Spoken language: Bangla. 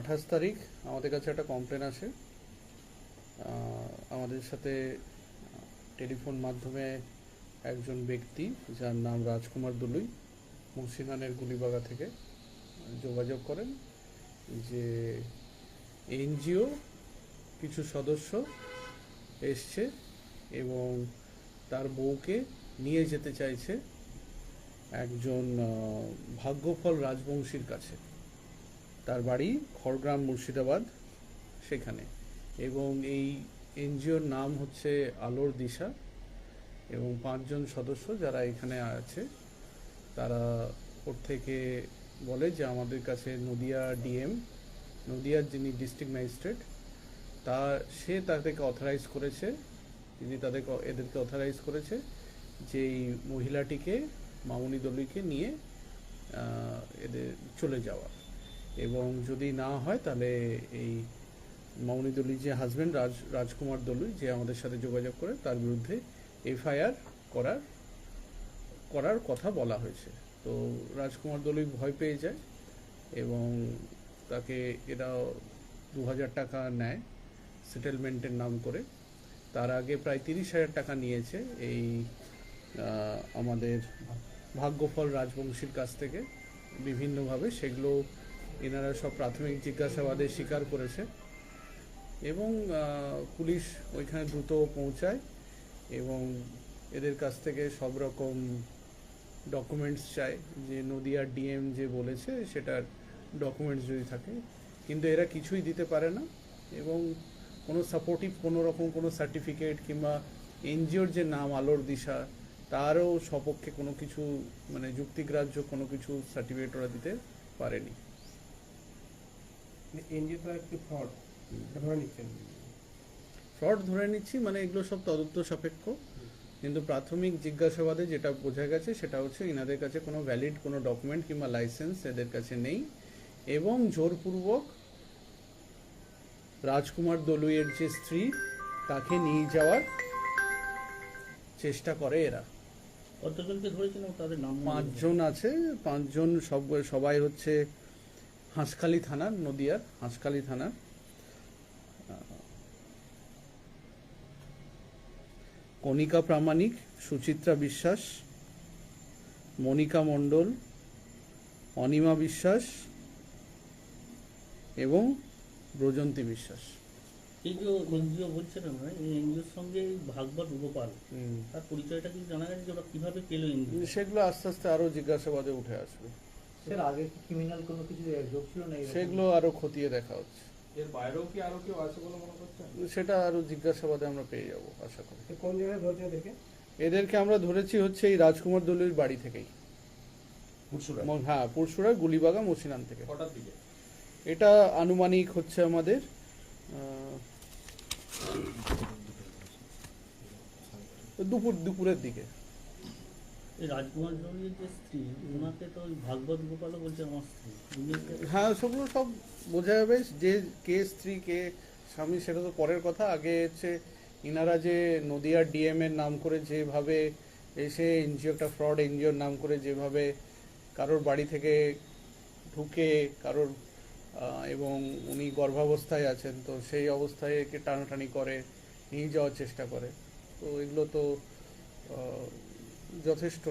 আঠাশ তারিখ আমাদের কাছে একটা কমপ্লেন আসে। আমাদের সাথে টেলিফোন মাধ্যমে একজন ব্যক্তি, যার নাম রাজকুমার দুলুই, মুন্সিগঞ্জের গুলিবাগা থেকে যোগাযোগ করেন যে এনজিও কিছু সদস্য এসছে এবং তার বউকে নিয়ে যেতে চাইছে একজন ভাগ্যফল রাজবংশীর কাছে। তার বাড়ি খড়গ্রাম মুর্শিদাবাদ, সেখানে। এবং এই এনজিওর নাম হচ্ছে আলোর দিশা এবং পাঁচজন সদস্য যারা এখানে আছে, তারা ওর থেকে বলে যে আমাদের কাছে নদিয়া ডিএম নদিয়ার যিনি ডিস্ট্রিক্ট ম্যাজিস্ট্রেট, তা সে তাদেরকে অথরাইজ করেছে, তিনি তাদেরকে এদেরকে অথরাইজ করেছে যে এই মহিলাটিকে, মামুনি দলুইকে নিয়ে এদের চলে যাওয়া। এবং যদি না হয়, তাহলে এই মামুনি দলুই যে হাজবেন্ড রাজ, রাজকুমার দলুই যে আমাদের সাথে যোগাযোগ করে, তার বিরুদ্ধে এফআইআর করার করার কথা বলা হয়েছে। তো রাজকুমার দলুই ভয় পেয়ে যায় এবং তাকে এরা দু হাজার টাকা নেয় সেটেলমেন্টের নাম করে। তার আগে প্রায় তিরিশ হাজার টাকা নিয়েছে এই আমাদের ভাগ্যফল রাজবংশীর কাছ থেকে। বিভিন্নভাবে সেগুলো এনারা সব প্রাথমিক জিজ্ঞাসাবাদে স্বীকার করেছে এবং পুলিশ ওইখানে দ্রুত পৌঁছায় এবং এদের কাছ থেকে সব রকম ডকুমেন্টস চায় যে নদিয়ার ডিএম যে বলেছে সেটার ডকুমেন্টস যদি থাকে। কিন্তু এরা কিছুই দিতে পারে না এবং কোনো সাপোর্টিভ কোনো রকম কোনো সার্টিফিকেট কিংবা এনজিওর যে নাম, আলোর দিশা, তারও সপক্ষে কোনো কিছু মানে যুক্তিগ্রাহ্য কোনো কিছু সার্টিফিকেট ওরা দিতে পারেনি। এনজিও তো একটি ফ্রড ধরে নিচ্ছেন। ফ্রড ধরে নিচ্ছি মানে এগুলো সব তদন্ত সাপেক্ষ। কিন্তু প্রাথমিক জিজ্ঞাসাবাদে যেটা বোঝা গেছে সেটা হচ্ছে ইনাদের কাছে কোনো ভ্যালিড কোনো ডকুমেন্ট কিংবা লাইসেন্স এদের কাছে নেই। এবং জোরপূর্বক রাজকুমার দলুইয়ের যে স্ত্রী তাকে নিয়ে যাওয়ার চেষ্টা করে এরা। কতজনকে ধরেছেন? তাদের নাম পাঁচজন আছে পাঁচজন সব সবাই হচ্ছে হাঁসখালি থানার নদিয়ার হাঁসখালি থানার কণিকা প্রামাণিক সুচিত্রা বিশ্বাস মনিকা মণ্ডল অনিমা বিশ্বাস এবং ব্রজন্তী বিশ্বাস। এই যে এনজিও বলছেন এই এনজিওর সঙ্গে এই ভাগবত গোপাল তার পরিচয়টা কি জানা গেছে যে ওরা কীভাবে পেল এনজিও? সেগুলো আস্তে আস্তে আরও জিজ্ঞাসাবাদে উঠে আসবে। স্যার আগে ক্রিমিনাল কোনো কিছু যোগ ছিল না সেগুলো আরও খতিয়ে দেখা হচ্ছে। এর বাইরেও কি আরও কেউ আছে বলে মনে করছেন? সেটা আরও জিজ্ঞাসাবাদে আমরা পেয়ে যাব আশা করি। কোন জায়গায় ধরছে এদেরকে? এদেরকে আমরা ধরেছি হচ্ছে এই রাজকুমার দলির বাড়ি থেকেই। হ্যাঁ পরশুরা গুলিবাগা মসিনান থেকে। এটা আনুমানিক হচ্ছে আমাদের দুপুর দুপুরের দিকে। যে স্ত্রী ওনাকে তো ভাগবত বলছে আমার স্ত্রী হ্যাঁ সেগুলো সব বোঝা যাবে যে কে স্ত্রী, কে স্বামী, সেটা তো পরের কথা। আগে হচ্ছে ইনারা যে নদিয়ার ডিএম এর নাম করে যেভাবে এসে এনজিও একটা ফ্রড এনজিওর নাম করে যেভাবে কারোর বাড়ি থেকে ঢুকে কারোর এবং উনি গর্ভাবস্থায় আছেন, তো সেই অবস্থায় একে টানাটানি করে, নিয়ে যাওয়ার চেষ্টা করে। তো এগুলো তো যথেষ্ট।